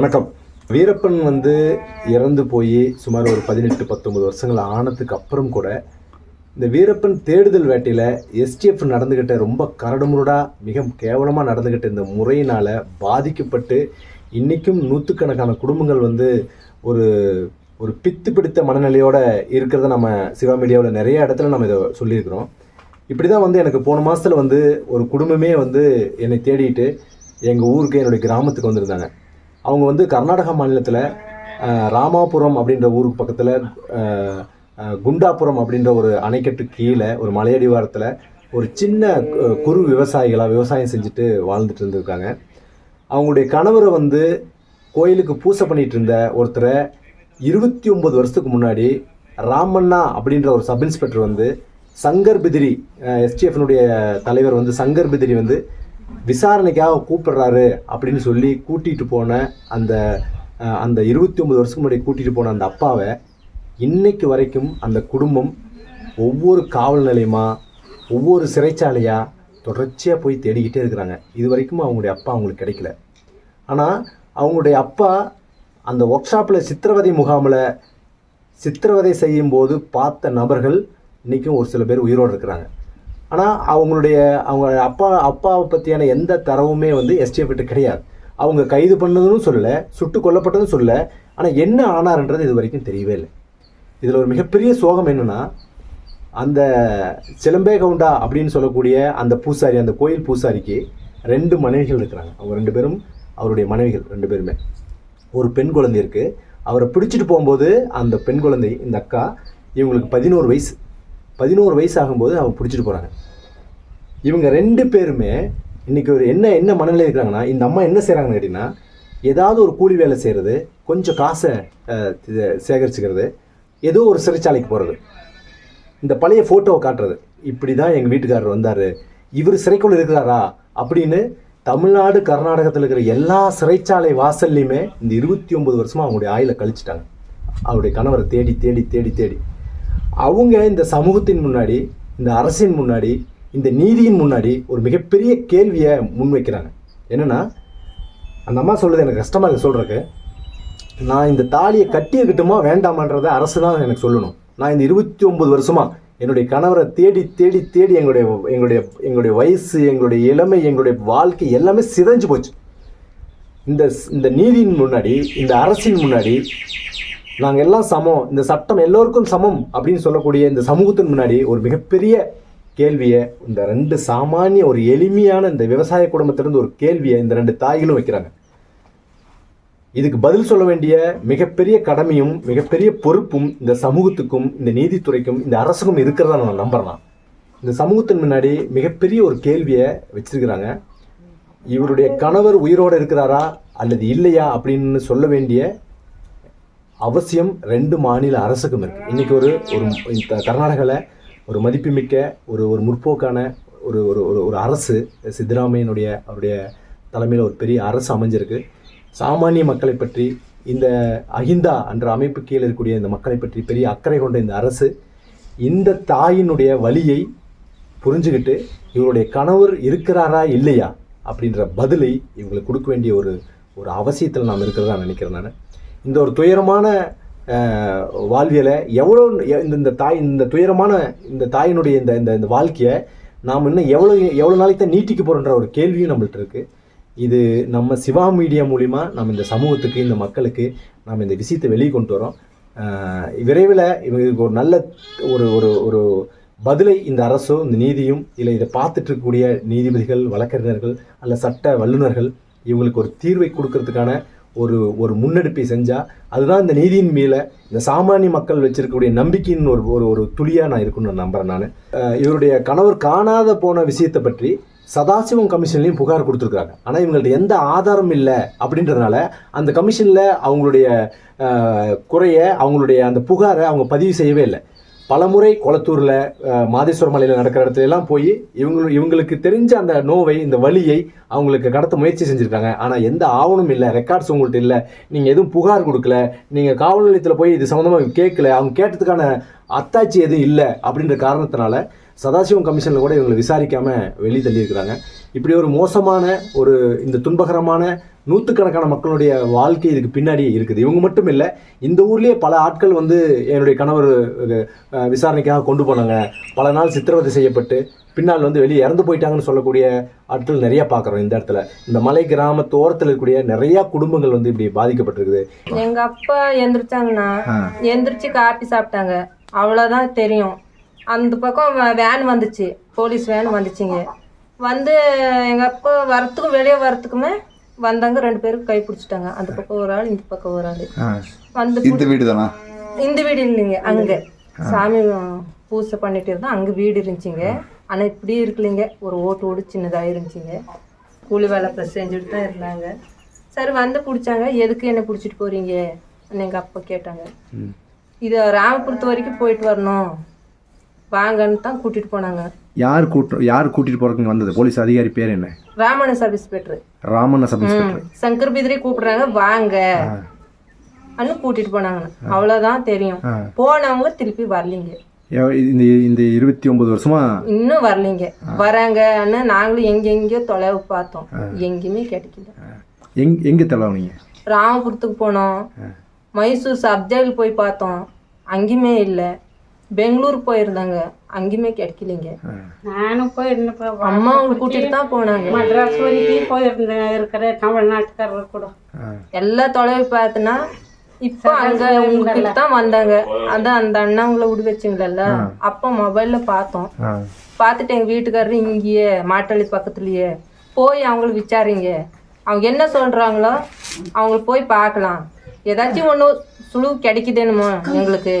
வணக்கம். வீரப்பன் வந்து இறந்து போய் சுமார் ஒரு பதினெட்டு பத்தொன்பது வருஷங்கள் ஆனதுக்கு அப்புறம் கூட இந்த வீரப்பன் தேடுதல் வேட்டையில் எஸ்டிஎஃப் நடந்துக்கிட்ட ரொம்ப கரடுமுரடாக மிக கேவலமாக நடந்துக்கிட்ட இந்த முறையினால் பாதிக்கப்பட்டு இன்றைக்கும் நூற்றுக்கணக்கான குடும்பங்கள் வந்து ஒரு ஒரு பித்து பிடித்த மனநிலையோடு இருக்கிறத நம்ம சிவா மீடியாவில் நிறைய இடத்துல நம்ம இதை சொல்லியிருக்கிறோம். இப்படி தான் வந்து எனக்கு போன மாதத்தில் வந்து ஒரு குடும்பமே வந்து என்னை தேடிட்டு எங்கள் ஊருக்கு என்னுடைய கிராமத்துக்கு வந்திருந்தாங்க. அவங்க வந்து கர்நாடகா மாநிலத்தில் ராமாபுரம் அப்படின்ற ஊருக்கு பக்கத்தில் குண்டாபுரம் அப்படின்ற ஒரு அணைக்கட்டு கீழே ஒரு மலையடிவாரத்தில் ஒரு சின்ன குறு விவசாயிகளாக விவசாயம் செஞ்சுட்டு வாழ்ந்துட்டு இருந்திருக்காங்க. அவங்களுடைய கணவரை வந்து கோயிலுக்கு பூசை பண்ணிட்டு இருந்த ஒருத்தரை இருபத்தி ஒம்பது வருஷத்துக்கு முன்னாடி ராமண்ணா அப்படின்ற ஒரு சப் இன்ஸ்பெக்டர் வந்து சங்கர் பிதிரி எஸ்டிஎஃப்னுடைய தலைவர் வந்து சங்கர் பிதிரி வந்து விசாரணைக்காக கூப்பிடுறாரு அப்படின்னு சொல்லி கூட்டிகிட்டு போன அந்த அந்த இருபத்தி ஒம்பது வருஷத்துக்கு முன்னாடி கூட்டிகிட்டு போன அந்த அப்பாவை இன்னைக்கு வரைக்கும் அந்த குடும்பம் ஒவ்வொரு காவல் நிலையமாக ஒவ்வொரு சிறைச்சாலையாக தொடர்ச்சியாக போய் தேடிக்கிட்டே இருக்கிறாங்க. இது வரைக்கும் அவங்களுடைய அப்பா அவங்களுக்கு கிடைக்கல. ஆனால் அவங்களுடைய அப்பா அந்த ஒர்க் ஷாப்பில் சித்திரவதை முகாமில் சித்திரவதை செய்யும்போது பார்த்த நபர்கள் இன்றைக்கும் ஒரு சில பேர் உயிரோடு இருக்கிறாங்க. ஆனால் அவங்களுடைய அவங்க அப்பா அப்பாவை பற்றியான எந்த தரவுமே வந்து எஸ்டிஎஃப்ட்டு கிடையாது. அவங்க கைது பண்ணதுன்னு சொல்லலை சுட்டு கொல்லப்பட்டதும் சொல்லலை. ஆனால் என்ன ஆனார்ன்றது இது வரைக்கும் தெரியவே இல்லை. இதில் ஒரு மிகப்பெரிய சோகம் என்னென்னா அந்த சிலம்பே கவுண்டா அப்படின்னு சொல்லக்கூடிய அந்த பூசாரி அந்த கோயில் பூசாரிக்கு ரெண்டு மனைவிகள் இருக்கிறாங்க. அவங்க ரெண்டு பேரும் அவருடைய மனைவிகள் ரெண்டு பேருமே. ஒரு பெண் குழந்தை இருக்குது அவரை பிடிச்சிட்டு போகும்போது அந்த பெண் குழந்தை இந்த அக்கா இவங்களுக்கு பதினோரு வயசு. பதினோரு வயசு ஆகும்போது அவங்க பிடிச்சிட்டு போகிறாங்க இவங்க ரெண்டு பேருமே இன்னைக்கு ஒரு என்ன என்ன மனநிலை இருக்கிறாங்கன்னா இந்த அம்மா என்ன செய்கிறாங்கன்னு கேட்டிங்கன்னா ஏதாவது ஒரு கூலி வேலை செய்கிறது கொஞ்சம் காசை சேகரிச்சுக்கிறது ஏதோ ஒரு சிறைச்சாலைக்கு போகிறது இந்த பழைய ஃபோட்டோவை காட்டுறது. இப்படி தான் எங்கள் வீட்டுக்காரர் வந்தார். இவர் சிறைக்குள் இருக்கிறாரா? அப்படின்னு தமிழ்நாடு கர்நாடகத்தில் இருக்கிற எல்லா சிறைச்சாலை வாசல்லையுமே இந்த இருபத்தி ஒன்பது வருஷமாக அவங்களுடைய ஆயில கழிச்சிட்டாங்க. அவருடைய கணவரை தேடி தேடி தேடி தேடி. அவங்க இந்த சமூகத்தின் முன்னாடி இந்த அரசின் முன்னாடி இந்த நீதியின் முன்னாடி ஒரு மிகப்பெரிய கேள்வியை முன்வைக்கிறாங்க. என்னென்னா அந்த அம்மா சொல்கிறது எனக்கு கஷ்டமாக இருக்கு சொல்கிறக்கு நான் இந்த தாலியை கட்டியிருக்கட்டுமா வேண்டாமான்றதை அரசு தான் எனக்கு சொல்லணும். நான் இந்த இருபத்தி ஒம்பது வருஷமாக என்னுடைய கணவரை தேடி தேடி தேடி எங்களுடைய எங்களுடைய எங்களுடைய வயசு எங்களுடைய இளமை எங்களுடைய வாழ்க்கை எல்லாமே சிதைஞ்சு போச்சு. இந்த இந்த நீதியின் முன்னாடி இந்த அரசின் முன்னாடி நாங்கள் எல்லாம் சமம். இந்த சட்டம் எல்லோருக்கும் சமம் அப்படின்னு சொல்லக்கூடிய இந்த சமூகத்தின் முன்னாடி ஒரு மிகப்பெரிய கேள்வியை இந்த ரெண்டு சாமானிய ஒரு எளிமையான இந்த விவசாய குடும்பத்திலிருந்து ஒரு கேள்வியை இந்த ரெண்டு தாய்களும் வைக்கிறாங்க. இதுக்கு பதில் சொல்ல வேண்டிய மிகப்பெரிய கடமையும் மிகப்பெரிய பொறுப்பும் இந்த சமூகத்துக்கும் இந்த நீதித்துறைக்கும் இந்த அரசுக்கும் இருக்கிறதா நான் நம்புறேன் இந்த சமூகத்தின் முன்னாடி மிகப்பெரிய ஒரு கேள்வியை வச்சிருக்கிறாங்க. இவருடைய கணவர் உயிரோடு இருக்கிறாரா அல்லது இல்லையா அப்படின்னு சொல்ல வேண்டிய அவசியம் ரெண்டு மாநில அரசுக்கும் இருக்குது இன்றைக்கி ஒரு ஒரு இந்த கர்நாடகாவில் ஒரு மதிப்புமிக்க ஒரு ஒரு முற்போக்கான ஒரு ஒரு ஒரு ஒரு அரசு சித்தராமையனுடைய அவருடைய தலைமையில் ஒரு பெரிய அரசு அமைஞ்சிருக்கு. சாமானிய மக்களை பற்றி இந்த அஹிந்தா என்ற அமைப்பு கீழே இருக்கக்கூடிய இந்த மக்களை பற்றி பெரிய அக்கறை கொண்ட இந்த அரசு இந்த தாயினுடைய வழியை புரிஞ்சுக்கிட்டு இவருடைய கணவர் இருக்கிறாரா இல்லையா அப்படின்ற பதிலை இவங்களுக்கு கொடுக்க வேண்டிய ஒரு ஒரு அவசியத்தில் நாம் இருக்கிறதா நினைக்கிறேன் நான். இந்த ஒரு துயரமான வாழ்வியலை எவ்வளோ இந்த இந்த தாய் இந்த துயரமான இந்த தாயினுடைய இந்த இந்த இந்த வாழ்க்கையை நாம் இன்னும் எவ்வளோ எவ்வளோ நாளைக்கு தான் நீட்டிக்க போகிறோன்ற ஒரு கேள்வியும் நம்மள்ட்ட இருக்குது இது நம்ம சிவா மீடியா மூலிமா நம்ம இந்த சமூகத்துக்கு இந்த மக்களுக்கு நாம் இந்த விஷயத்தை வெளியே கொண்டு வரோம். விரைவில் இவங்களுக்கு ஒரு நல்ல ஒரு ஒரு ஒரு பதிலை இந்த அரசோ இந்த நீதியும் இல்லை இதை பார்த்துட்டு இருக்கக்கூடிய நீதிபதிகள் வழக்கறிஞர்கள் அல்ல சட்ட வல்லுநர்கள் இவங்களுக்கு ஒரு தீர்வை கொடுக்கறதுக்கான ஒரு ஒரு முன்னெடுப்பை செஞ்சால் அதுதான் இந்த நீதியின் மேலே இந்த சாமானிய மக்கள் வச்சிருக்கக்கூடிய நம்பிக்கையின் ஒரு ஒரு ஒரு துளியாக நான் இருக்குன்னு நான் நம்புகிறேன் நான். இவருடைய கணவர் காணாத போன விஷயத்தை பற்றி சதாசிவம் கமிஷன்லையும் புகார் கொடுத்துருக்காங்க ஆனால் இவங்கள்ட்ட எந்த ஆதாரம் இல்லை அப்படின்றதுனால அந்த கமிஷனில் அவங்களுடைய குறைய அவங்களுடைய அந்த புகாரை அவங்க பதிவு செய்யவே இல்லை. பலமுறை கொளத்தூரில் மாதேஸ்வர மலையில் நடக்கிற இடத்துல எல்லாம் போய் இவங்க இவங்களுக்கு தெரிஞ்ச அந்த நோவை இந்த வழியை அவங்களுக்கு கடத்த முயற்சி செஞ்சுருக்காங்க. ஆனால் எந்த ஆவணமும் இல்லை ரெக்கார்ட்ஸ் உங்கள்கிட்ட இல்லை நீங்கள் எதுவும் புகார் கொடுக்கல நீங்கள் காவல் நிலையத்தில் போய் இது சம்மந்தமாக கேட்கல அவங்க கேட்டதுக்கான அத்தாட்சி எதுவும் இல்லை அப்படின்ற காரணத்தினால சதாசிவம் கமிஷனில் கூட இவங்களை விசாரிக்காமல் வெளியே தள்ளியிருக்கிறாங்க. இப்படி ஒரு மோசமான ஒரு இந்த துன்பகரமான நூற்றுக்கணக்கான மக்களுடைய வாழ்க்கை இதுக்கு பின்னாடி இருக்குது. இவங்க மட்டும் இல்லை இந்த ஊர்லேயே பல ஆட்கள் வந்து என்னுடைய கணவர் விசாரணைக்காக கொண்டு போனாங்க. பல நாள் சித்திரவதை செய்யப்பட்டு பின்னால் வந்து வெளியே இறந்து போயிட்டாங்கன்னு சொல்லக்கூடிய ஆட்கள் நிறைய பார்க்குறோம் இந்த இடத்துல. இந்த மலை கிராமத்தோரத்தில் இருக்கக்கூடிய நிறைய குடும்பங்கள் வந்து இப்படி பாதிக்கப்பட்டிருக்குது. எங்க அப்பா எந்திரிச்சாங்கண்ணா எந்திரிச்சு காப்பி சாப்பிட்டாங்க. அவ்வளோதான் தெரியும். அந்த பக்கம் வேன் வந்துச்சு. போலீஸ் வேன் வந்துச்சுங்க. வந்து எங்க அப்பா வரத்துக்கும் வெளியே வரத்துக்குமே வந்தாங்க ரெண்டு பேரும் கை பிடிச்சிட்டாங்க. அந்த பக்கம் ஒரு ஆள் இந்த பக்கம் ஒரு ஆள். வந்து இந்த வீடு தானா இந்த வீடு இல்லைங்க அங்க. சாமி பூஜை பண்ணிட்டு இருந்தா அங்க வீடு இருந்துச்சுங்க. ஆனா இப்படி இருக்கலைங்க ஒரு ஓட்டு ஓடு சின்னதா இருந்துச்சுங்க. கூலி வேலை ப்ரெஸ் செஞ்சுட்டு தான் இருந்தாங்க. சரி வந்து பிடிச்சாங்க. எதுக்கு என்ன பிடிச்சிட்டு போறீங்க? எங்க அப்பா கேட்டாங்க. இது ராமபுரத்து வரைக்கும் போயிட்டு வரணும். வாங்கன்னு தான் கூட்டிட்டு போனாங்க. யார் கூட்டு யார் கூட்டிட்டு போறதுக்கு வந்தது? போலீஸ் அதிகாரி பேர் என்ன? Ramana sub inspector. Ramanna sub inspector. Shankar Bidari கூப்பிடுறாங்க வாங்க. அன்னு கூட்டிட்டு போனாங்க. அவ்வளவுதான் தெரியும். போனவங்க திருப்பி வரலீங்க. இந்த இந்த இருபத்தி ஒன்பது வருஷமா? இன்னும் வரலைங்க. வராங்கன்னு நாங்களும் எங்க எங்கேயோ தொலைவு பார்த்தோம் எங்கேயுமே கிடைக்கல எங் எங்க தள்ளவனீங்க ராமபுரத்துக்கு போனோம். மைசூர் சப்ஜெக்ட் போய் பார்த்தோம். அங்கேயுமே இல்லை. பெங்களூர் போயிருந்தாங்க. அங்கேயுமே கிடைக்கலைங்க. நானும் போயிருந்தேன் அம்மா அவங்க கூட்டிட்டு தான் போனாங்க. மட்ராஸ் வரைக்கும் போயிருந்தேன். இருக்கிற தமிழ்நாட்டுக்காரர் கூட. எல்லா தொலைவு பார்த்தனா இப்போ அங்க உங்ககிட்ட தான் வந்தாங்க. அதான் அந்த அண்ணா உங்களை விடு வச்சுங்களா அப்போ மொபைல்ல பார்த்தோம். பார்த்துட்டு எங்க வீட்டுக்காரரு இங்கேயே மாட்டாளி பக்கத்துலயே போய் அவங்களை விசாரிங்க. அவங்க என்ன சொல்றாங்களோ அவங்களை போய் பார்க்கலாம். ஏதாச்சும் ஒன்று சுழு கிடைக்குதேனுமோ எங்களுக்கு.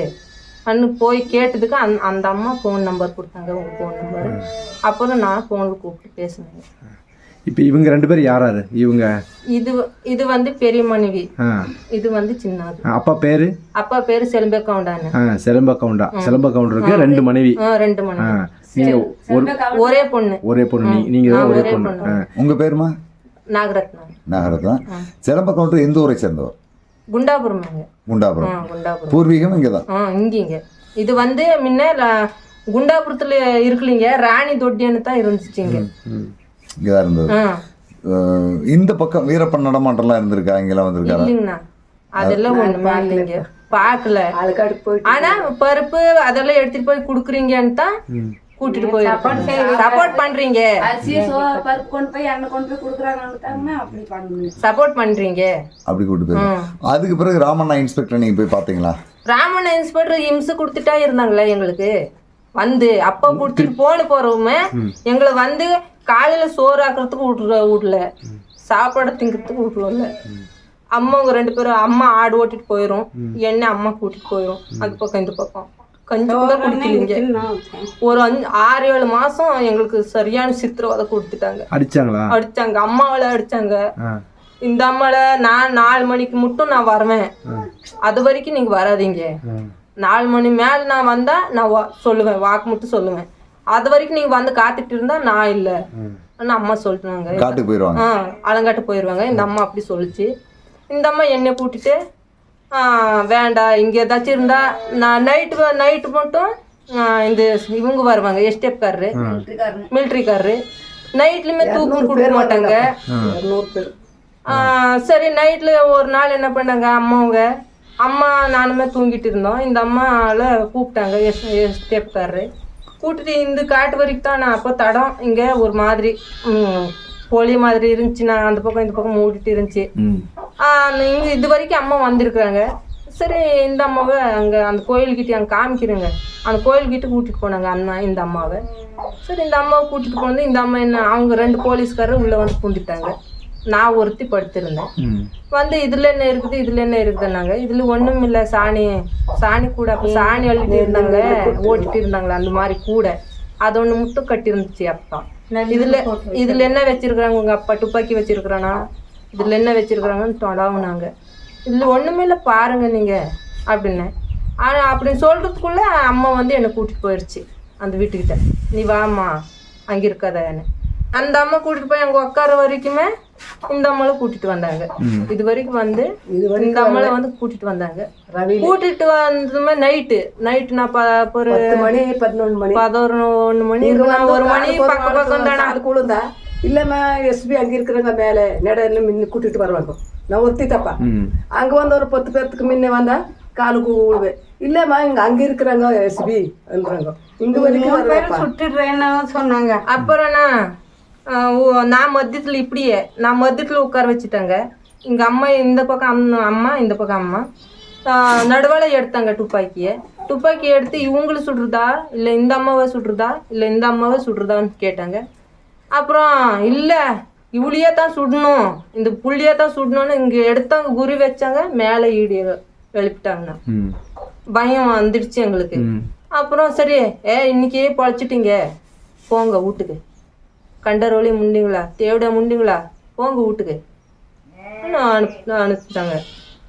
அன்னு போய் கேட்டதுக்கு அந் அந்த அம்மா ஃபோன் நம்பர் கொடுத்தாங்க உங்க ஃபோன் நம்பர் அப்புறம் நான் ஃபோனில் கூப்பிட்டு பேசினேங்க இப்போ இவங்க ரெண்டு பேரும் யாராரு இவங்க? இது இது வந்து பெரிய மனைவி. இது வந்து சின்னது அப்பா பேரு? அப்பா பேரு செல்பே கவுண்டான்னு ஆ, சிலம்ப கவுண்டா சிலம்ப கவுண்டருக்கு ரெண்டு மனைவி. ரெண்டு மனைவி. நீங்க ஒரு பொண்ணு. ஒரே பொண்ணு. நீங்க தான் ஒரே பொண்ணு. உங்க பேருமா? நாகரத்னம் நகரத்தான் சிலம்ப கவுண்டர் எந்த ஊரை சேர்ந்தவர்? குண்டாபுரம் குண்டாபுரம். பூர்வீகம் இங்கே தான் இங்கீங்க இது வந்து முன்ன குண்டாபுரத்துல இருக்கலிங்க ராணி தொட்டின்னு தான் இருந்துச்சுங்க இங்கே. தான் இருந்தது. இந்த பக்கம் வீரப்பன் நடமாட்டம்லாம் இருந்திருக்கா? இங்கெல்லாம் வந்திருக்காரா? இல்லைங்கண்ணா. அதெல்லாம் ஒண்ணுமே இல்லைங்க. பார்க்கல ஆனா பருப்பு அதெல்லாம் எடுத்துட்டு போய் குடுக்குறீங்கன்னு தான் கூட்டிட்டு போய் சப்போர்ட் பண்றீங்க. அரிசி சோ பருப்பு கொண்டு போய் எண்ணெய் கொண்டு போய் கொடுக்குறாங்கன்னு அப்படி பண்ணுங்க சப்போர்ட் பண்றீங்க. அப்படி போய் அதுக்கு பிறகு ராமண்ணா இன்ஸ்பெக்டர் நீங்க போய் பார்த்தீங்களா? ராமன் இன்ஸ்பெக்டர் இம்சு கொடுத்துட்டா இருந்தாங்களே எங்களுக்கு. வந்து அப்பா கொடுத்துட்டு போன போறவங்க எங்களை வந்து காலையில சோறு ஆக்குறதுக்கு விட்ற விடல. சாப்பாடு திங்கிறதுக்கு விட்றல அம்மாங்க ரெண்டு பேரும் அம்மா ஆடு ஓட்டிட்டு போயிரும். என்ன அம்மா கூட்டிட்டு போயிரும். அது பக்கம் இந்த பக்கம். கஞ்சி கூட குடிக்கலீங்க. ஒரு அஞ்சு ஆறு ஏழு மாசம் எங்களுக்கு சரியான சித்திரவதை கொடுத்துட்டாங்க. அடிச்சாங்களா? அடிச்சாங்க. அம்மாவால அடிச்சாங்க. இந்த அம்மால நான் நாலு மணிக்கு மட்டும் நான் வருவேன். அது வரைக்கும் நீங்க வராதீங்க. நாலு மணி மேல நான் வந்தா நான் வா- சொல்லுவேன். வாக்கு மட்டும் சொல்லுவேன். அது வரைக்கும் நீங்க வந்து காத்துட்டு இருந்தா நான் இல்ல. ஆனா அம்மா சொல்லிட்டாங்க. காட்டுக்கு போயிடுவாங்க ஆ அலங்காட்டு போயிடுவாங்க இந்த அம்மா அப்படி சொல்லுச்சு. இந்த அம்மா என்னை கூட்டிட்டு வேண்டாம் இங்க ஏதாச்சும் இருந்தா நான் நைட்டு நைட்டு மட்டும் இந்த இவங்க வருவாங்க எஸ்டேப்காரரு மிலிட்ரிக்காரரு நைட்லயுமே தூக்கம் கொடுக்க மாட்டாங்க. ஆ, சரி நைட்ல ஒரு நாள் என்ன பண்ணாங்க அம்மாவுங்க அம்மா நானுமே தூங்கிட்டு இருந்தோம். இந்த அம்மால கூப்பிட்டாங்க எஸ் எஸ்டேப்காரரு கூட்டிட்டு இந்த காட்டு வரைக்கும் தான் நான் அப்போ தடம் இங்க ஒரு மாதிரி பொலி மாதிரி இருந்துச்சு நான் அந்த பக்கம் இந்த பக்கம் மூடிட்டு இருந்துச்சு. இங்க இது வரைக்கும் அம்மா வந்திருக்கிறாங்க. சரி இந்த அம்மாவை அங்க அந்த கோயில்கிட்ட அங்க காமிக்கிறேங்க. அந்த கோயில்கிட்ட கூட்டிட்டு போனாங்க அண்ணா இந்த அம்மாவை. சரி இந்த அம்மாவை கூட்டிட்டு போனது இந்த அம்மா என்ன அவங்க ரெண்டு போலீஸ்காரர் உள்ள வந்து பூந்துட்டாங்க நான் ஒருத்தி படுத்திருந்தேன். வந்து இதுல என்ன இருக்குது இதுல என்ன இருக்குதுன்னாங்க. இதுல ஒண்ணும் இல்ல சாணி சாணி கூட அப்ப சாணி அள்ளிட்டு இருந்தாங்க ஓட்டிட்டு இருந்தாங்களே அந்த மாதிரி கூட. அது ஒண்ணு மட்டும் கட்டி இருந்துச்சு அப்பா. இதுல இதுல என்ன வச்சிருக்காங்க உங்க அப்பா துப்பாக்கி வச்சிருக்கிறானா? இதுல என்ன வச்சிருக்கிறாங்கன்னு தொடாவுனாங்க இதுல ஒண்ணுமே இல்ல பாருங்க நீங்க அப்படின்னேன் ஆனா அப்படி சொல்றதுக்குள்ள அம்மா வந்து என்னை கூட்டிட்டு போயிடுச்சு அந்த வீட்டுக்கிட்ட. நீ வாம்மா அங்க இருக்காதன்னு அந்த அம்மா கூட்டிட்டு போய் அங்க உட்கார வரைக்குமே இந்த அம்மாவை கூட்டிட்டு வந்தாங்க. இது வரைக்கும் வந்து இந்த அம்மாவை வந்து கூட்டிட்டு வந்தாங்க. கூட்டிட்டு வந்ததுமே நைட்டு நைட்டு நான் ஒரு மணி பதினொன்று மணி. பதினொன்று மணி ஒரு மணி பக்கம் பக்கம் தானே? அது குளிர்ந்தா? இல்லைம்மா எஸ்பி அங்கே இருக்கிறவங்க மேலே நடையில முன்ன கூட்டிட்டு வருவாங்க. நான் ஒருத்தி தப்பா அங்கே வந்து ஒரு பத்து பேர்த்துக்கு முன்ன வந்தா காலுக்கு விழுவேன் இல்லைம்மா இங்கே அங்கே இருக்கிறாங்க எஸ்பி என்றாங்க இங்கே வரைக்கும் சுட்டுடுறேன்னு சொன்னாங்க. அப்புறம்னா ஆஹ் ஓ- நான் மத்தியத்தில் இப்படியே நான் மத்தியத்தில் உட்கார வச்சுட்டாங்க. இங்கே அம்மா இந்த பக்கம் அம்மா அம்மா இந்த பக்கம் அம்மா. நடுவால எடுத்தாங்க துப்பாக்கியை. துப்பாக்கி எடுத்து இவங்களை சுடுறதா இல்லை இந்த அம்மாவை சுடுறதா இல்லை இந்த அம்மாவை சுடுறதான்னு கேட்டாங்க. அப்புறம் இல்லை இவளையே தான் சுடணும். இந்த புள்ளியே தான் சுடணும்னு இங்கே எடுத்தாங்க குறி வச்சாங்க மேலே ஈடி எழுப்பிட்டாங்கண்ணா பயம் வந்துடுச்சு எங்களுக்கு. அப்புறம் சரி ஏ இன்னைக்கே பொழைச்சிட்டீங்க. போங்க வீட்டுக்கு. கண்டரோலி முண்டிங்களா? தேவிட முண்டிங்களா? போங்க வீட்டுக்கு. நான் அனுப் நான் அனுப்பிச்சிட்டாங்க.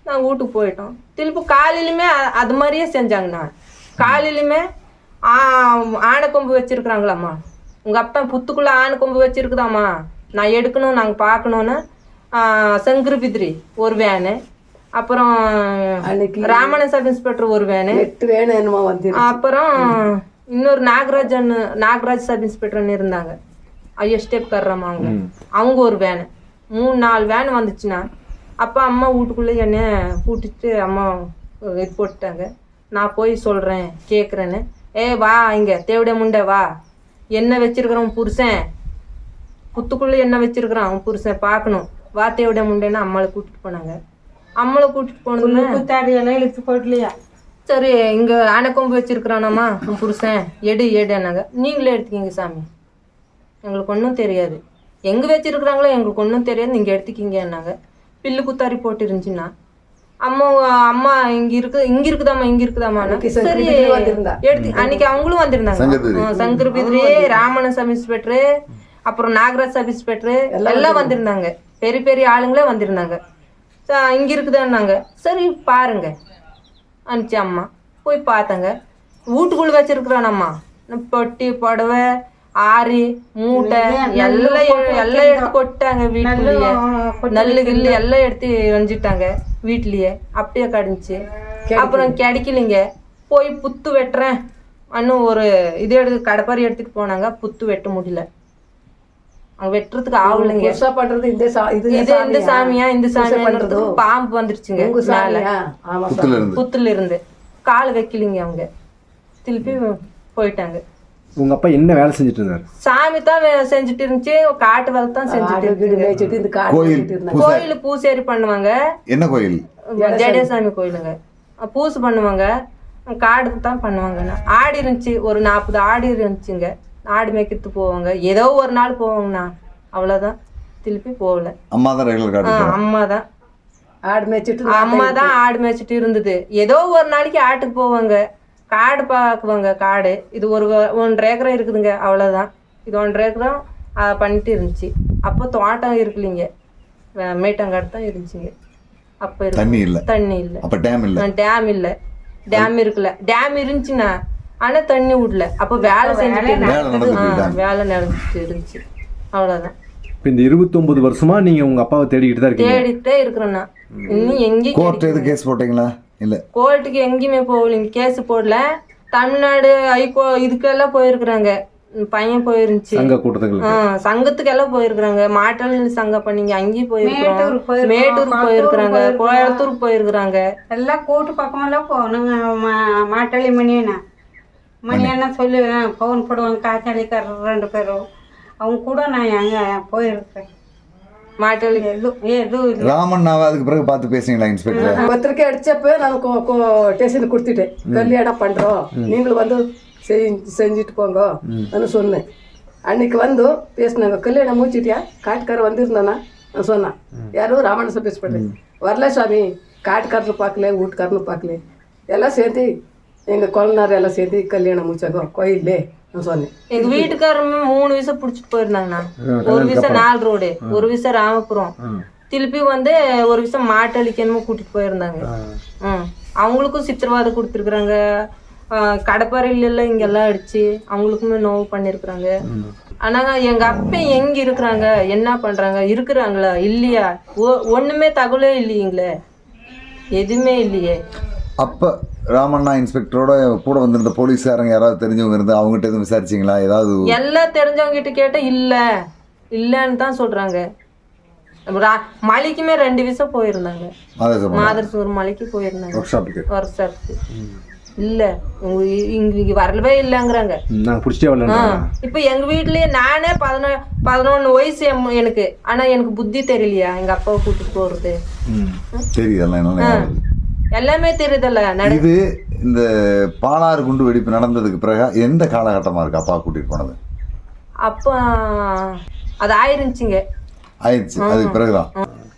நாங்கள் வீட்டுக்கு போயிட்டோம். திருப்பி காலையிலுமே அது மாதிரியே செஞ்சாங்கண்ணா காலையிலுமே ஆ ஆனை கொம்பு வச்சிருக்கிறாங்களாம்மா. உங்கள் அப்பா புத்துக்குள்ளே ஆனை கொம்பு வச்சிருக்குதாம்மா. நான் எடுக்கணும் நாங்கள் பார்க்கணுன்னு சங்கரு பித்ரி ஒரு வேனு. அப்புறம் ராமண சப் இன்ஸ்பெக்டர் ஒரு வேனு. எட்டு வேணும் என்னமோ வந்து அப்புறம் இன்னொரு நாகராஜன் நாகராஜ் சப் இன்ஸ்பெக்டர்னு இருந்தாங்க. ஐயோ ஸ்டெப் கர்றாம அவங்க. அவங்க ஒரு வேனு மூணு நாலு வேன் வந்துச்சுன்னா அப்பா அம்மா வீட்டுக்குள்ளே என்ன பூட்டிட்டு அம்மா இது போட்டுட்டாங்க. நான் போய் சொல்கிறேன் கேட்குறேன்னு ஏ வா இங்கே தேவிட முண்டை வா. என்ன வச்சிருக்கிறோம் உன் புருஷன்? புத்துக்குள்ளே என்ன வச்சிருக்கிறான் அவன் புருஷன்? பார்க்கணும். வா தேவிட முண்டைன்னு அம்மாளை கூட்டிட்டு போனாங்க. அம்மாளை கூட்டிட்டு குத்தாடியெல்லாம் இழுத்து போடலையா? சரி இங்க ஆனைக்கொம்பு வச்சிருக்கிறானாமா உன் புருஷன். எடு எடுனாங்க நீங்களே எடுத்துக்கிங்க சாமி. எங்களுக்கு ஒன்றும் தெரியாது. எங்க வச்சிருக்கிறாங்களோ எங்களுக்கு ஒன்றும் தெரியாது. நீங்க எடுத்துக்கிங்கன்னாங்க. பில்லு குத்தாரி போட்டு இருந்துச்சுன்னா அம்மா அம்மா இங்க இருக்கு இங்க இருக்குதாம்மா இங்க இருக்குதாம்மா சரி. எடுத்து அன்னைக்கு அவங்களும் வந்திருந்தாங்க. சங்கர் பிதிரி. ராமண சப் இன்ஸ்பெக்டர் அப்புறம் நாகராஜ் சப் இன்ஸ்பெக்டர் எல்லாம் வந்திருந்தாங்க. பெரிய பெரிய ஆளுங்களே வந்திருந்தாங்க. ச- இங்க இருக்குதான்னாங்க. சரி பாருங்க. அனுப்பிச்சு அம்மா போய் பார்த்தாங்க. வீட்டுக்குள்ள வச்சிருக்கிறானம்மா. பொட்டி புடவை ஆரி மூட்டை எல்லாம் எல்லாம் எடுத்து கொட்டாங்க வீட்டுலயே நெல்லு கில்லு எல்லாம் எடுத்து எரிஞ்சிட்டாங்க வீட்லயே. அப்படியே கடிஞ்சி அப்புறம் கிடைக்கலைங்க. போய் புத்து வெட்டுறேன். இன்னும் ஒரு இது எடுத்து கடப்பாரி எடுத்துட்டு போனாங்க. புத்து வெட்ட முடியல. அங்க வெட்டுறதுக்கு ஆகலைங்க பண்றது இந்த இது இந்த சாமியா? இந்த சாமியா பண்றதோ? பாம்பு வந்துருச்சுங்க புத்துல இருந்து. கால் வைக்கலிங்க அவங்க. திருப்பி போயிட்டாங்க. உங்க அப்பா என்ன வேலை செஞ்சுட்டு இருந்தாரு சாமி தான் வே- செஞ்சுட்டு இருந்துச்சு. காட்டு வேலை தான் செஞ்சுட்டு ஆடு வீடு இருந்துச்சு மேய்ச்சிட்டு இந்த காடு கோயில் இருந்தாங்க பூசை கோயில் பூசேரி பண்ணுவாங்க. என்ன கோயில்? ஜடேசாமி. கோயிலுங்க. பூசை பண்ணுவாங்க. காடு தான் பண்ணுவாங்க. ஆடு இருந்துச்சு. ஒரு நாற்பது ஆடு இருந்துச்சுங்க. ஆடு மேய்க்கிறதுக்கு போவாங்க. ஏதோ ஒரு நாள் போவாங்கண்ணா. அவ்வளோதான் திருப்பி போகல. அம்மா தான் ரெகுலர் ஆ, கார்டு அம்மா தான். ஆடு மேய்ச்சிட்டு அம்மா தான் ஆடு மேய்ச்சிட்டு இருந்தது. ஏதோ ஒரு நாளைக்கு ஆட்டுக்கு போவாங்க. காடு பார்க்குவாங்க காடு. இது ஒரு ஒன்றரை ஏக்கரம் இருக்குதுங்க அவ்வளோதான் இது ஒன்றரை ஏக்கரம் பண்ணிட்டு இருந்துச்சு. அப்போ தோட்டம் இருக்குல்லைங்க. மேட்டங்காடு தான் இருந்துச்சுங்க. அப்போ தண்ணி இல்ல. தண்ணி இல்லை. அப்ப டேம் இல்ல. டேம் இல்லை. டேம் இருக்குல்ல. டேம் இருந்துச்சுன்னா ஆனால் தண்ணி விடல அப்போ வேலை செஞ்சுட்டு வேலை நடந்துட்டு இருந்துச்சு. அவ்வளோதான் இப்போ இந்த இருபத்தொன்பது வருஷமா நீங்க உங்க அப்பாவை தேடிக்கிட்டு தான் இருக்கீங்க? தேடிட்டே இருக்கிறேன்னா இன்னும் எங்கேயும் கோர்ட் எது கேஸ் போட்டீங்களா? இல்ல. கோர்ட்டுக்கு எங்கேயுமே போகலைங்க கேஸ் போடல. தமிழ்நாடு ஹைகோ இதுக்கெல்லாம் போயிருக்கிறாங்க. பையன் போயிருந்துச்சு. சங்க கூட்டத்துக்கு சங்கத்துக்கு எல்லாம் போயிருக்கிறாங்க. மாட்டல் சங்கம் பண்ணீங்க அங்கேயும் போயிருக்கிறோம். மேட்டூருக்கு போயிருக்கிறாங்க. கோயம்புத்தூருக்கு போயிருக்கிறாங்க. எல்லாம் கூட்டு பக்கமெல்லாம் போகணுங்க மா- மாட்டாளி மணியண்ணா. மணியண்ணா சொல்லி ஃபோன் போடுவாங்க. காத்தாளிக்காரர் ரெண்டு பேரும். அவங்க கூட நான் எங்க போயிருக்கேன் மாட்டல் எதுவும் எதுவும் இல்லை ராமன் நான் அதுக்கு பிறகு பார்த்து பேசுங்களா இன்ஸ்பெக்டர் பத்திரிக்கை அடிச்சப்ப நான் ஸ்டேஷனுக்கு கொடுத்துட்டேன். கல்யாணம் பண்றோம்? நீங்களும் வந்து செஞ்சு செஞ்சுட்டு போங்க சொன்னேன். அன்னைக்கு வந்து பேசினாங்க கல்யாணம் முடிச்சிட்டியா காட்டுக்காரர் வந்திருந்தானா? நான் சொன்னேன். யாரும் ராமண சபேஸ் பண்ணேன் வரல சுவாமி காட்டுக்காரர் பார்க்கல வீட்டுக்காரனும் பார்க்கல. எல்லாம் சேர்ந்து எங்க குழந்தைனார் எல்லாம் சேர்ந்து கல்யாணம் முடிச்சாங்க கோயில்லே. நான் சொன்னேன். எங்க வீட்டுக்காரமே மூணு விசை புடிச்சிட்டு போயிருந்தாங்கண்ணா. ஒரு விசை நாலு ரோடு ஒரு விசை ராமபுரம். திருப்பி வந்து ஒரு விசை மாட்டளிக்கணுமோ கூட்டிட்டு போயிருந்தாங்க. ம். அவங்களுக்கும் சித்திரவாதம் கொடுத்துருக்குறாங்க. கடப்பாறையில எல்லாம் இங்கெல்லாம் அடிச்சு அவங்களுக்குமே நோவு பண்ணிருக்கிறாங்க. ஆனா எங்க அப்பா எங்க இருக்கிறாங்க? என்ன பண்றாங்க? இருக்கிறாங்களா? இல்லையா? ஒண்ணுமே தகவலே இல்லைங்களே. எதுவுமே இல்லையே. அப்ப ராமண்ணா இன்ஸ்பெக்டரோட கூட வந்திருந்த போலீஸ்காரங்க யாராவது தெரிஞ்சவங்க இருந்தா அவங்ககிட்ட எதுவும் விசாரிச்சீங்களா? ஏதாவது எல்லாம் தெரிஞ்சவங்க கிட்ட கேட்டா இல்ல. இல்லைன்னு தான் சொல்றாங்க. ரா- மலைக்குமே ரெண்டு விஷம் போயிருந்தாங்க. மாதர்சூர் மலைக்கு. போயிருந்தாங்க. ஒர்க் ஷாப்புக்கு வருஷத்துக்கு இல்ல. உங்க இங்க இங்க வரவே இல்லைங்கிறாங்க. இப்ப எங்க வீட்லயே நானே பதினொ பதினொன்னு வயசு எனக்கு. ஆனா எனக்கு புத்தி தெரியலையா? எங்க அப்பாவை கூட்டிட்டு போறது. என்ன எல்லாமே தெரியுதல்ல இது இந்த பாலாறு குண்டு வெடிப்பு நடந்ததுக்கு பிறகு எந்த காலகட்டமா இருக்கு அப்பா கூட்டிட்டு போனது? அப்ப அது ஆயிருந்துச்சுங்க. ஆயிடுச்சு அதுக்கு பிறகுதான்.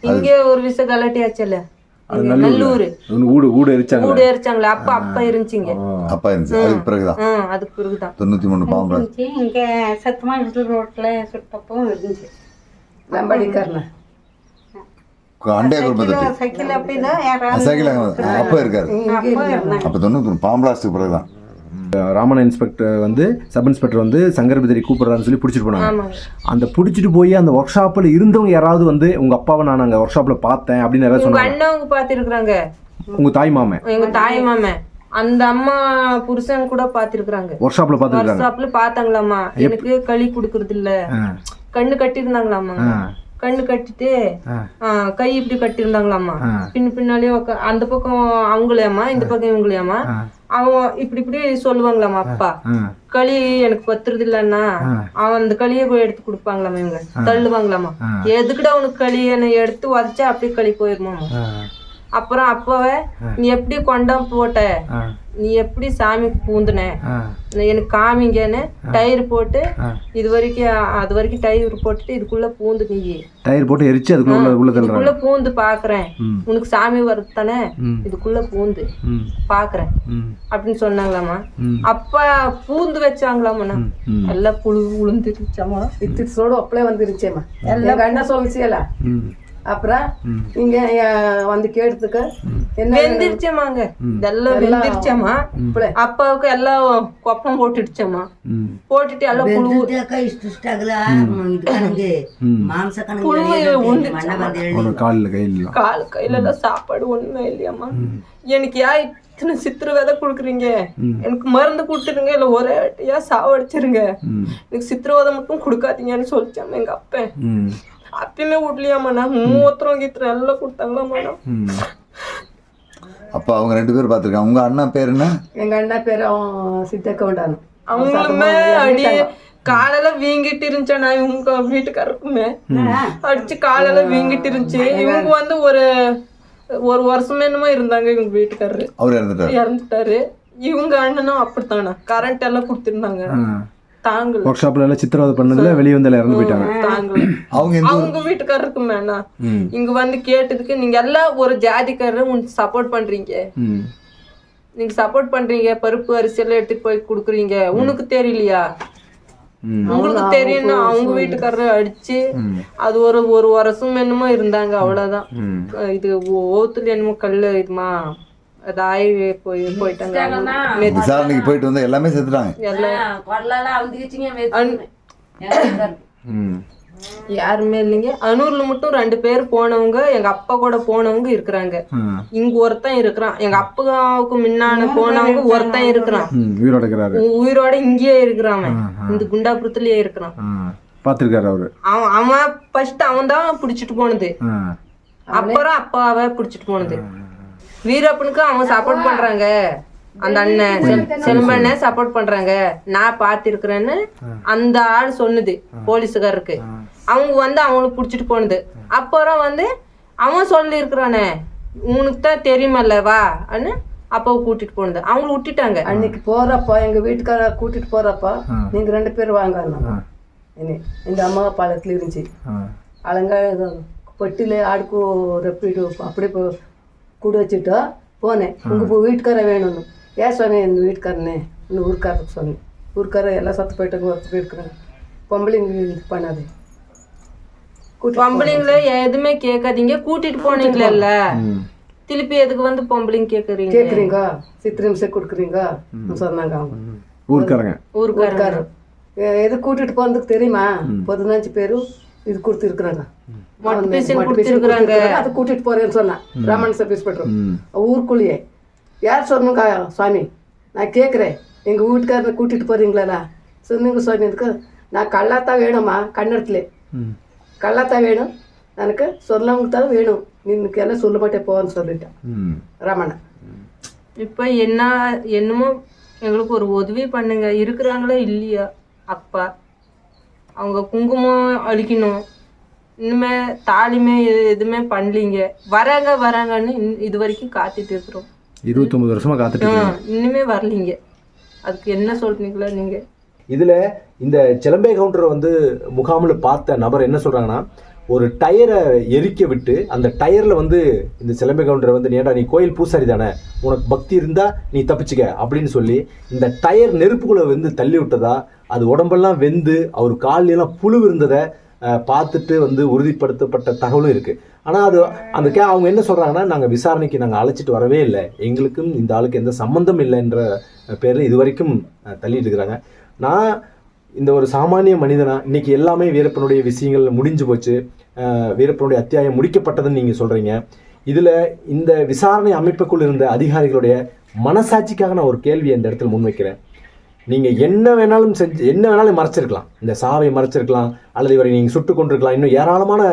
இங்க ஒரு விஷயம் கலாட்டி ஆச்சுல்ல இங்க நல்லூர். ஊடு ஊடு எரிச்சாங்க கூடு எரிச்சாங்களே. அப்ப அப்ப இருந்துச்சுங்க. அப்பா இருந்துச்சு. அதுக்கு பிறகுதான். அதுக்கு பிறகுதான். தொண்ணூத்தி மூணு பாம்பு இருந்துச்சு. இங்கே சத்தமாக ரோட்டில் சுட்டப்பவும் இருந்துச்சு. அண்டைய குடும்பத்தை சைக்கிள் அப்படி தான் யாராவது சைக்கிள் அப்பா இருக்காரு அப்போ தொண்ணூத்தி மூணு பாம்பலாஸ்டுக்கு பிறகுதான். ராமன் இன்ஸ்பெக்டர் வந்து சப் இன்ஸ்பெக்டர் வந்து சங்கரபிதரி கூப்பிடுறான்னு சொல்லி பிடிச்சிட்டு போனாங்க. அந்த பிடிச்சிட்டு போய் அந்த ஒர்க் ஷாப்பில் இருந்தவங்க யாராவது வந்து உங்க அப்பாவை நான் அங்கே ஒர்க் ஷாப்பில் பார்த்தேன் அப்படின்னு யாராவது உங்க சொன்னாங்க அண்ணவங்க பாத்திருக்கிறாங்க உங்க தாய் மாமன். எங்க தாய் மாமன். அந்த அம்மா புருஷன் கூட பாத்திருக்கிறாங்க ஒர்க் ஷாப்பில் பார்த்துருக்காங்க வாட்ஸ்அப்ல பாத்தாங்களாமா எனக்கு களி குடுக்கறது இல்ல கண்ணு கட்டியிருந்தாங்களாமா கண்ணு கட்டிட்டு கை இப்படி கட்டியிருந்தாங்களாமா பின் பின்னாலே உக்கா- அந்த பக்கம் அவங்களையாமா இந்த பக்கம் இவங்களையாமா அவன் இப்படி இப்படி சொல்லுவாங்களாமா அப்பா. களி எனக்கு பத்துறது இல்லன்னா அவன் அந்த களியை போய் எடுத்து கொடுப்பாங்களாமா இவங்க. தள்ளுவாங்களாமா எதுக்குடா உனக்கு களி என்னை எடுத்து உதச்சா அப்படியே களி போயிருமாமா அப்புறம் அப்பவே நீ எப்படி கொண்டாம் போட்ட? நீ எப்படி சாமிக்கு பூந்துன? எனக்கு காமிங்கன்னு டயர் போட்டு இது வரைக்கும் அது வரைக்கும் டயர் போட்டுட்டு இதுக்குள்ள பூந்து நீ. டயர் போட்டு எரிச்சு அதுக்குள்ள பூந்து பாக்குறேன். உனக்கு சாமி வருது தானே இதுக்குள்ள பூந்து பாக்குறேன். அப்படின்னு சொன்னாங்களாமா அப்ப பூந்து வச்சாங்களாமா எல்லாம் புழு உளுந்துருச்சாமா இத்திசோடு அப்பளே வந்துருச்சேம்மா. எங்க அண்ணா சொல்லிச்சியல அப்புறம் நீங்க வந்து கேட்டதுக்கு வெந்திருச்சமாங்க இதெல்லாம் வெந்திருச்சமா அப்பாவுக்கு எல்லாம் கொப்பம் போட்டுடுச்சம்மா. போட்டுட்டு எல்லாம் புழு கால் கையில எல்லாம் சாப்பாடு ஒண்ணுமே இல்லையாம்மா. எனக்கு ஏன் இத்தனை சித்திர விதை குடுக்குறீங்க? எனக்கு மருந்து கொடுத்துருங்க இல்ல ஒரே ஏன் சாவடிச்சிருங்க. எனக்கு சித்திரவதை மட்டும் குடுக்காதீங்கன்னு சொல்லிச்சாம எங்க அப்பன் விடலையாம்மா நான் மூத்திரம் கீத்திரம் எல்லாம் கொடுத்தாங்களாம்மா நான் ம். அப்ப அவங்க ரெண்டு பேரும் பார்த்திருக்காங்க. உங்க அண்ணா பேர் என்ன? எங்க அண்ணா பேர் அவன் சித்தக்க உண்டானு அவங்களுமே அடி காலெல்லாம் வீங்கிட்டு இருந்துச்சா நான் இவங்க வீட்டுக்காரருக்குமே? அடிச்சு காலெல்லாம் வீங்கிட்டு இருந்துச்சு. இவங்க வந்து ஒரு ஒரு வருஷம் என்னமோ இருந்தாங்க இவங்க வீட்டுக்காரரு. அவர் இறந்துட்டாரு. இறந்துட்டாரு. இவங்க அண்ணனும் அப்படித்தானா? கரண்ட் எல்லாம் கொடுத்துருந்தாங்க. தாங்கல. ஒர்க் ஷாப்பில் எல்லாம் சித்திரவதை பண்ணதுல வெளியே வந்து இறந்து போயிட்டாங்க. அவங்க அவங்க வீட்டுக்காரருக்கு மேனா இங்க வந்து கேட்டதுக்கு நீங்க எல்லாம் ஒரு ஜாதிக்காரர் உனக்கு சப்போர்ட் பண்றீங்க. நீங்க சப்போர்ட் பண்றீங்க பருப்பு அரிசி எல்லாம் எடுத்துட்டு போய் குடுக்குறீங்க. உனக்கு தெரியலையா? உங்களுக்கு தெரியும்னா அவங்க வீட்டுக்காரர் அடிச்சு அது ஒரு ஒரு வருஷம் என்னமோ இருந்தாங்க அவ்வளவுதான். இது ஓ- ஓத்துல என்னமோ கல்லு இதுமா? போய் போயிட்டாங்க. விசாரணைக்கு போயிட்டு வந்து எல்லாமே யாருமே இல்லைங்க. அனூர்ல மட்டும் ரெண்டு பேர் போனவங்க எங்க அப்பா கூட போனவங்க இருக்கிறாங்க. இங்க ஒருத்தன் இருக்கிறான். எங்க அப்பாவுக்கு முன்னான போனவங்க ஒருத்தன் இருக்கிறான். உயிரோட உயிரோட இங்கேயே இருக்கிறான் இந்த குண்டாபுரத்துலயே இருக்கிறான். பாத்துருக்காரு அவரு. அவன் ஃபர்ஸ்ட் அவன் தான் பிடிச்சிட்டு போனது. அப்புறம் அப்பாவை பிடிச்சிட்டு போனது. வீரப்பனுக்கு அவன் சப்போர்ட் பண்றாங்க. அந்த அண்ணன் செல்- செல்வண்ணன் சப்போர்ட் பண்றாங்க. நான் பார்த்திருக்கிறேன்னு அந்த ஆள் சொன்னது போலீஸுக்காரருக்கு அவங்க வந்து அவங்களுக்கு பிடிச்சிட்டு போனது. அப்புறம் வந்து அவன் சொல்லி இருக்கிறானே உனக்கு தான் தெரியுமல்ல வா அன்னு அப்பாவை கூட்டிட்டு போனது. அவங்கள விட்டுட்டாங்க. அன்னைக்கு போறப்ப எங்க வீட்டுக்கார கூட்டிட்டு போறப்ப நீங்க ரெண்டு பேரும் வாங்க இந்த அம்மா பாலத்துல இருந்துச்சு. அலங்க பொட்டில ஆடுக்கு ரெப்பிடு அப்படி போ- கூட வச்சுட்டு போனேன். உங்க போ- வீட்டுக்கார வேணும்னு. ஏன் சொன்னேன் இந்த வீட்டுக்காரனே? இந்த ஊருக்காரருக்கு சொன்னேன். ஊருக்கார எல்லாம் சத்து போயிட்டாங்க ஒருத்தர் போயிருக்கிறாங்க பொம்பளைங்க இது பண்ணாது. பொம்பளைங்கள எதுவுமே கேட்காதீங்க. கூட்டிட்டு போனீங்களே திருப்பி எதுக்கு வந்து பொம்பளைங்க கேக்குறீங்க கேக்குறீங்க சித்திரை நிமிஷம் கொடுக்குறீங்க சொன்னாங்க அவங்க. ஊருக்காரங்க. ஊருக்காரங்க. எது கூட்டிட்டு போறதுக்கு தெரியுமா? பதினஞ்சு பேரும் இது கொடுத்துருக்குறாங்க. மொட்டை அது கூட்டிட்டு போறேன்னு சொன்னேன் ரமன் பண்றோம் ம். ஊருக்குள்ளேயே. யார் சொன்னங்க சுவாமி? நான் கேட்குறேன் எங்கள் வீட்டுக்காரனை கூட்டிட்டு போறீங்களா சொன்னீங்க சொன்னதுக்கு நான் கல்லாத்தான் வேணுமா கன்னடத்துல ம். கள்ளத்தான் வேணும். எனக்கு சொல்லவங்க தான் வேணும் நின்னுக்கெல்லாம் சொல்ல மாட்டேன் போன்னு சொல்லிட்டேன். ரமணன் இப்போ என்ன என்னமோ எங்களுக்கு ஒரு உதவி பண்ணுங்க. இருக்கிறாங்களா இல்லையா அப்பா? அவங்க குங்குமம் அழிக்கணும். இனிமே தாலிமே எது- எதுவுமே பண்ணலீங்க. வராங்க வராங்கன்னு இன்- இது வரைக்கும் காத்துட்டு இருக்கிறோம். இருபத்தொம்பது வருஷமாக காத்துட்டு. இனிமே வரலீங்க. அதுக்கு என்ன சொல்றீங்களா நீங்க. இதுல இந்த சிலம்பே கவுண்டரை வந்து முகாமில் பார்த்த நபர் என்ன சொல்றாங்கன்னா ஒரு டயரை எரிக்க விட்டு அந்த டயரில் வந்து இந்த சிலம்பை கவுண்டரை வந்து நீடா நீ கோயில் பூசாரி தானே? உனக்கு பக்தி இருந்தால் நீ தப்பிச்சுக்க அப்படின்னு சொல்லி இந்த டயர் நெருப்புக்குள்ள வந்து தள்ளி விட்டதா அது உடம்பெல்லாம் வெந்து அவர் கால்ல புழு இருந்ததை பார்த்துட்டு வந்து உறுதிப்படுத்தப்பட்ட தகவலும் இருக்குது ஆனால் அது அந்த கே அவங்க என்ன சொல்கிறாங்கன்னா நாங்கள் விசாரணைக்கு நாங்கள் அழைச்சிட்டு வரவே இல்லை. எங்களுக்கும் இந்த ஆளுக்கு எந்த சம்மந்தம் இல்லைன்ற பேரில் இது வரைக்கும் தள்ளிட்டு இருக்கிறாங்க. நான் இந்த ஒரு சாமானிய மனிதனா இன்னைக்கு எல்லாமே வீரப்பனுடைய விஷயங்கள் முடிஞ்சு போச்சு. வீரப்பனுடைய அத்தியாயம் முடிக்கப்பட்டதுன்னு நீங்க சொல்றீங்க. இதுல இந்த விசாரணை அமைப்புக்குள் இருந்த அதிகாரிகளுடைய மனசாட்சிக்காக நான் ஒரு கேள்வி இந்த இடத்துல முன்வைக்கிறேன். நீங்க என்ன வேணாலும் செஞ்சு என்ன வேணாலும் மறைச்சிருக்கலாம். இந்த சாவை மறைச்சிருக்கலாம் அல்லது இவரை நீங்க சுட்டு கொண்டிருக்கலாம் இன்னும் ஏராளமான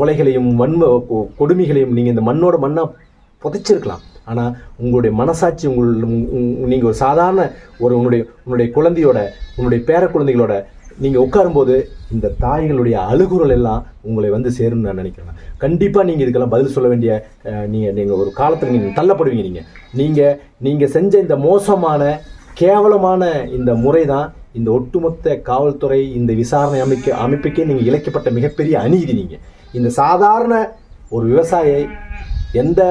கொலைகளையும் வன்ம கொடுமைகளையும் நீங்க இந்த மண்ணோட மண்ணா புதைச்சிருக்கலாம். ஆனால் உங்களுடைய மனசாட்சி உங்கள் நீங்கள் ஒரு சாதாரண ஒரு உன்னுடைய உன்னுடைய குழந்தையோட உன்னுடைய பேர குழந்தைகளோட நீங்கள் உட்காரும்போது இந்த தாய்களுடைய அழுகுறல் எல்லாம் உங்களை வந்து சேரும்னு நான் நினைக்கிறேன். கண்டிப்பாக நீங்கள் இதுக்கெல்லாம் பதில் சொல்ல வேண்டிய நீங்கள் நீங்கள் ஒரு காலத்தில் நீங்கள் தள்ளப்படுவீங்க நீங்கள் நீங்கள் நீங்கள் செஞ்ச இந்த மோசமான கேவலமான இந்த முறை தான் இந்த ஒட்டுமொத்த காவல்துறை இந்த விசாரணை அமைக்க அமைப்புக்கே நீங்கள் இழைக்கப்பட்ட மிகப்பெரிய அநீதி நீங்கள் இந்த சாதாரண ஒரு விவசாயி எந்த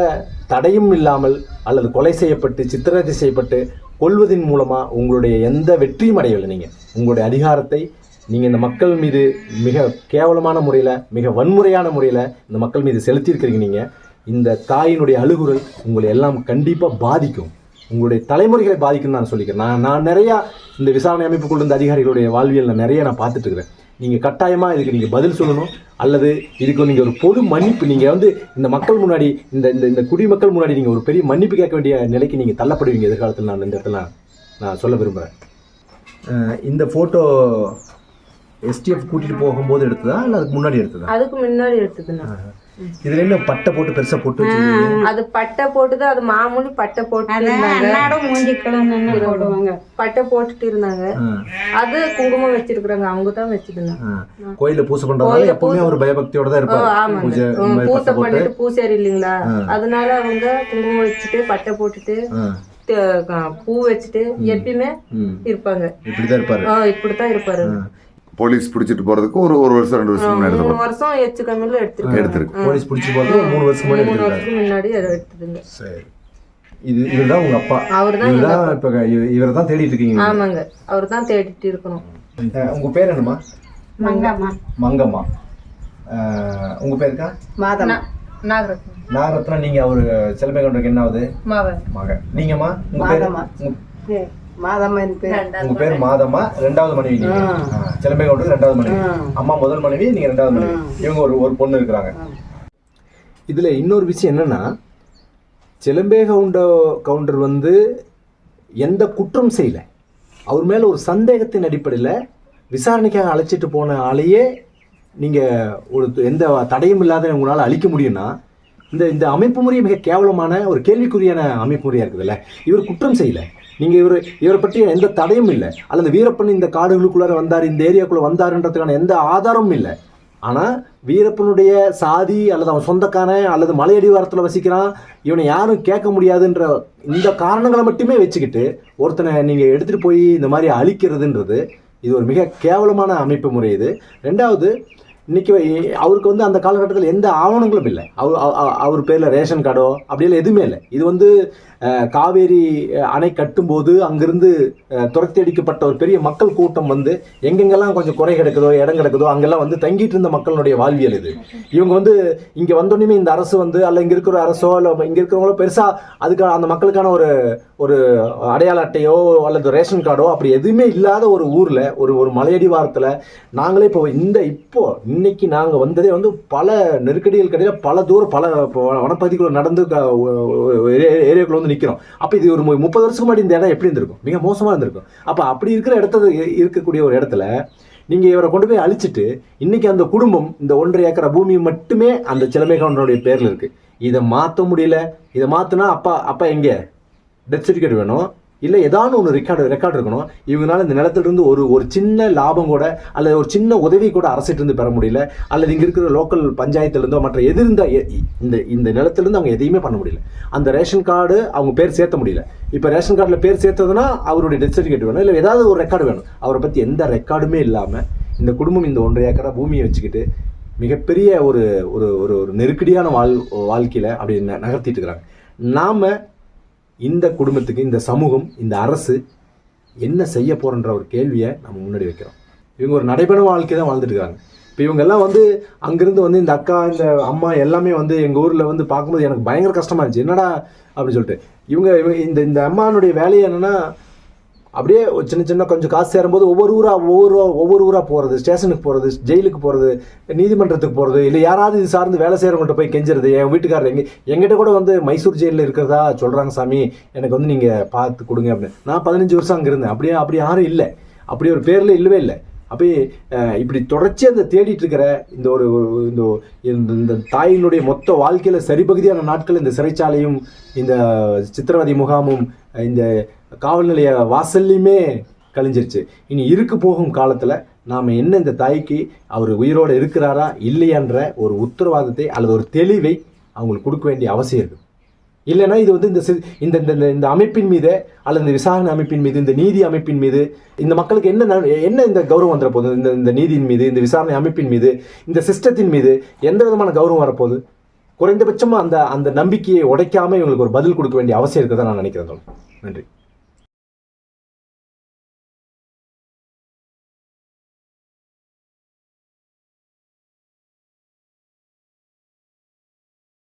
தடையும் இல்லாமல் அல்லது கொலை செய்யப்பட்டு சித்திரவதை செய்யப்பட்டு கொள்வதன் மூலமாக உங்களுடைய எந்த வெற்றியும் அடையவில்லை நீங்கள் உங்களுடைய அதிகாரத்தை நீங்கள் இந்த மக்கள் மீது மிக கேவலமான முறையில் மிக வன்முறையான முறையில் இந்த மக்கள் மீது செலுத்தியிருக்கிறீங்க நீங்கள் இந்த தாயினுடைய அழுகுரல் உங்களை எல்லாம் கண்டிப்பாக பாதிக்கும். உங்களுடைய தலைமுறைகளை பாதிக்கும்னு நான் சொல்லிக்கிறேன். நான் நான் நிறையா இந்த விசாரணை அமைப்புக்குள்ள இருந்த அதிகாரிகளுடைய வாழ்வியல் நான் நிறைய நான் பார்த்துட்டு இருக்கிறேன். நீங்கள் கட்டாயமாக இதுக்கு நீங்கள் பதில் சொல்லணும். அல்லது இதுக்கு நீங்கள் ஒரு பொது மன்னிப்பு. நீங்கள் வந்து இந்த மக்கள் முன்னாடி இந்த இந்த இந்த குடிமக்கள் முன்னாடி நீங்கள் ஒரு பெரிய மன்னிப்பு கேட்க வேண்டிய நிலைக்கு நீங்கள் தள்ளப்படுவீங்க எதிர்காலத்தில் நான் இந்த இடத்துல நான் சொல்ல விரும்புகிறேன் இந்த ஃபோட்டோ எஸ்டிஎஃப் கூட்டிகிட்டு போகும்போது எடுத்ததா? இல்லை அதுக்கு முன்னாடி எடுத்ததா? அதுக்கு முன்னாடி எடுத்ததுண்ணா. இதில் என்ன பட்டை போட்டு பெருசாக போட்டு வச்சிருக்கீங்க? அது பட்டை போட்டுதான் அது மாமூலி பட்டை போட்டு மூஞ்சி கிளம்புன்னு போடுவாங்க? பட்டை போட்டுட்டு இருந்தாங்க. அது குங்குமம் வச்சிருக்கிறாங்க அவங்க தான் வச்சிருந்தாங்க. ஆ. கோயில்ல பூசை பண்றதுனால கோயில்ல எப்பவுமே அவர் பயபக்தியோட தான் ஆமாங்க. பூஜை பூசை பண்ணிட்டு பூசாரி இல்லைங்களா அதனால அவங்க குங்குமம் வச்சுட்டு பட்டை போட்டுட்டு பூ வச்சுட்டு எப்பயுமே ம். இருப்பாங்க. இப்படிதான் இருப்பாரு. ஆ, இப்படித்தான் இருப்பாரு. போலீஸ் பிடிச்சிட்டு போறதுக்கு ஒரு ஒரு வருஷம் ரெண்டு வருஷம் முன்னாடி மூணு வருஷம் எச்சு கம்மியில எடுத்துருக்காங்க. எடுத்திருக்கு போலீஸ் பிடிச்சி போறது மூணு வருஷம் முன்னாடி மூணு எடுத்திருக்காரு. வருஷத்துக்கு முன்னாடி அதை எடுத்ததுங்க சரி. இது இதுதான் உங்க அப்பா. அவர்தான் எங்க இதுதான் இப்ப இவரை தான் தேடிட்டு இருக்கீங்க. ஆமாங்க. அவர் தான் தேடிட்டு இருக்கணும். உங்க பேர் என்னம்மா? மங்கம்மா. மங்கம்மா. உங்க பேருக்கா? மாதம் நாகரத்னம். நாகரத்னா நீங்க அவரு செலமை கொண்டருக்கு என்ன ஆகுது மாவன். மக நீங்கம்மா உங்க பேரு. உங்க- பேர்? உங்க பேர் மாதம்மா ரெண்டாவது மனைவி நீங்க. செலமை கொண்டது ரெண்டாவது மனைவி. அம்மா முதல் மனைவி நீங்க ரெண்டாவது மனைவி. இவங்க ஒரு ஒரு பொண்ணு இருக்கிறாங்க. இதுல இன்னொரு விஷயம் என்னன்னா சிலம்பே கவுண்ட கவுண்டர் வந்து எந்த குற்றம் செய்யல. அவர் மேல ஒரு சந்தேகத்தின் அடிப்படையில் விசாரணைக்காக அழைச்சிட்டு போன ஆளையே நீங்க ஒரு எந்த தடையும் இல்லாத உங்களால் அழிக்க முடியும்னா இந்த இந்த அமைப்பு முறையே மிக கேவலமான ஒரு கேள்விக்குரியான அமைப்பு முறையா இருக்குதுல்ல. இவர் குற்றம் செய்யல. நீங்கள் இவர் இவரை பற்றி எந்த தடையும் இல்லை. அல்லது வீரப்பன் இந்த காடுகளுக்குள்ளார வந்தார் இந்த ஏரியாக்குள்ளே வந்தாருன்றதுக்கான எந்த ஆதாரமும் இல்லை. ஆனால் வீரப்பனுடைய சாதி அல்லது அவன் சொந்தக்காரன் அல்லது மலையடிவாரத்தில் வசிக்கிறான் இவனை யாரும் கேட்க முடியாதுன்ற இந்த காரணங்களை மட்டுமே வச்சுக்கிட்டு ஒருத்தனை நீங்கள் எடுத்துகிட்டு போய் இந்த மாதிரி அழிக்கிறதுன்றது இது ஒரு மிக கேவலமான அமைப்பு முறை இது. ரெண்டாவது இன்றைக்கி அவருக்கு வந்து அந்த காலகட்டத்தில் எந்த ஆவணங்களும் இல்லை. அவர் அவ- அவர் பேரில் ரேஷன் கார்டோ அப்படியெல்லாம் எதுவுமே இல்லை. இது வந்து காவேரி அணை கட்டும்போது அங்கிருந்து துரத்தி அடிக்கப்பட்ட ஒரு பெரிய மக்கள் கூட்டம் வந்து எங்கெங்கெல்லாம் கொஞ்சம் குறை கிடக்குதோ இடம் கிடக்குதோ அங்கெல்லாம் வந்து தங்கிட்டு இருந்த மக்களுடைய வாழ்வியல் இது. இவங்க வந்து இங்கே வந்தோடனே இந்த அரசு வந்து அல்ல இங்கே இருக்கிற அரசோ இல்லை இங்கே இருக்கிறவங்களோ பெருசாக அதுக்கான அந்த மக்களுக்கான ஒரு ஒரு அடையாள அட்டையோ அல்லது ரேஷன் கார்டோ அப்படி எதுவுமே இல்லாத ஒரு ஊரில் ஒரு ஒரு மலையடி வாரத்தில் நாங்களே இப்போ இந்த இப்போ இன்னைக்கு நாங்கள் வந்ததே வந்து பல நெருக்கடிகள் கிடையாது பல தூரம் பல இப்போ வனப்பகுதிக்குள்ள நடந்து க- ஏரியாக்குள்ள வந்து நிற்கிறோம் அப்போ இது ஒரு முப்பது வருஷத்துக்கு முன்னாடி இந்த இடம் எப்படி இருந்திருக்கும்? மிக மோசமாக இருந்திருக்கும். அப்போ அப்படி இருக்கிற இடத்துல இருக்கக்கூடிய ஒரு இடத்துல நீங்கள் இவரை கொண்டு போய் அழிச்சிட்டு இன்றைக்கி அந்த குடும்பம் இந்த ஒன்றரை ஏக்கரை பூமி மட்டுமே அந்த சிலமை பேரில் இருக்குது இதை மாற்ற முடியல. இதை மாற்றினா அப்பா அப்பா எங்கே? டெத் சர்டிஃபிகேட் வேணும். இல்லை ஏதாவது ஒன்று ரெக்கார்டு ரெக்கார்டு இருக்கணும். இவங்களால இந்த நிலத்திலிருந்து ஒரு ஒரு சின்ன லாபம் கூட அல்லது ஒரு சின்ன உதவி கூட அரசிட்டிருந்து பெற முடியல அல்லது இங்கே இருக்கிற லோக்கல் பஞ்சாயத்துலேருந்தோ மற்ற எது இருந்த இந்த இந்த நிலத்திலேருந்து அவங்க எதையுமே பண்ண முடியல. அந்த ரேஷன் கார்டு அவங்க பேர் சேர்த்த முடியல. இப்போ ரேஷன் கார்டில் பேர் சேர்த்ததுன்னா அவருடைய டெத் சர்டிஃபிகேட் வேணும். இல்லை ஏதாவது ஒரு ரெக்கார்டு வேணும். அவரை பற்றி எந்த ரெக்கார்டுமே இல்லாமல் இந்த குடும்பம் இந்த ஒன்றரை ஏக்கரா பூமியை வச்சுக்கிட்டு மிகப்பெரிய ஒரு ஒரு ஒரு ஒரு நெருக்கடியான வாழ் வாழ்க்கையில் அப்படி நகர்த்திட்டு இருக்கிறாங்க. நாம் இந்த குடும்பத்துக்கு இந்த சமூகம் இந்த அரசு என்ன செய்ய போகிறன்ற ஒரு கேள்வியை நம்ம முன்னாடி வைக்கிறோம். இவங்க ஒரு நடைபெற வாழ்க்கை தான் வாழ்ந்துட்டு இருக்காங்க. இப்போ இவங்கெல்லாம் வந்து அங்கேருந்து வந்து இந்த அக்கா இந்த அம்மா எல்லாமே வந்து எங்கள் ஊரில் வந்து பார்க்கும்போது எனக்கு பயங்கர கஷ்டமா இருந்துச்சு. என்னடா அப்படின்னு சொல்லிட்டு. இவங்க இவங்க இந்த இந்த அம்மானுடைய வேலையை என்னென்னா அப்படியே ஒரு சின்ன சின்ன கொஞ்சம் காசு சேரும்போது ஒவ்வொரு ஊராக ஒவ்வொரு ஒவ்வொரு ஊராக போகிறது ஸ்டேஷனுக்கு போகிறது ஜெயிலுக்கு போகிறது நீதிமன்றத்துக்கு போகிறது இல்லை யாராவது இது சார்ந்து வேலை செய்கிறவங்கள்ட்ட போய் கெஞ்சுறது என் வீட்டுக்காரர் எங்கே எங்கிட்ட கூட வந்து மைசூர் ஜெயிலில் இருக்கிறதா சொல்கிறாங்க சாமி எனக்கு வந்து நீங்கள் பார்த்து கொடுங்க அப்படின்னு. நான் பதினஞ்சு வருஷம் அங்கே இருந்தேன். அப்படியே அப்படி யாரும் இல்லை. அப்படி ஒரு பேரில் இல்லவே இல்லை. அப்படியே இப்படி தொடர்ச்சி அதை தேடிட்டு இருக்கிற இந்த ஒரு ஒரு- இந்த இந்த- இந்த தாயினுடைய மொத்த வாழ்க்கையில் சரிபகுதியான நாட்கள் இந்த சிறைச்சாலையும் இந்த சித்திரவதை முகாமும் இந்த காவல் நிலைய வாசல்லையுமே கழிஞ்சிருச்சு. இனி இருக்கு போகும் காலத்தில் நாம் என்ன இந்த தாய்க்கு அவர் உயிரோடு இருக்கிறாரா இல்லையான்ற ஒரு உத்தரவாதத்தை அல்லது ஒரு தெளிவை அவங்களுக்கு கொடுக்க வேண்டிய அவசியம் இருக்குது இல்லைன்னா இது வந்து இந்த சி- இந்த இந்த இந்த- அமைப்பின் மீது அல்லது இந்த விசாரணை அமைப்பின் மீது இந்த நீதி அமைப்பின் மீது இந்த மக்களுக்கு என்ன ந- என்ன இந்த கௌரவம் வந்துட போகுது? இந்த இந்த நீதியின் மீது இந்த விசாரணை அமைப்பின் மீது இந்த சிஸ்டத்தின் மீது எந்த விதமான கௌரவம் வரப்போகுது குறைந்தபட்சமாக அந்த அந்த நம்பிக்கையை உடைக்காமல் இவங்களுக்கு ஒரு பதில் கொடுக்க வேண்டிய அவசியம் இருக்குதான் நான் நினைக்கிறேன் நன்றி.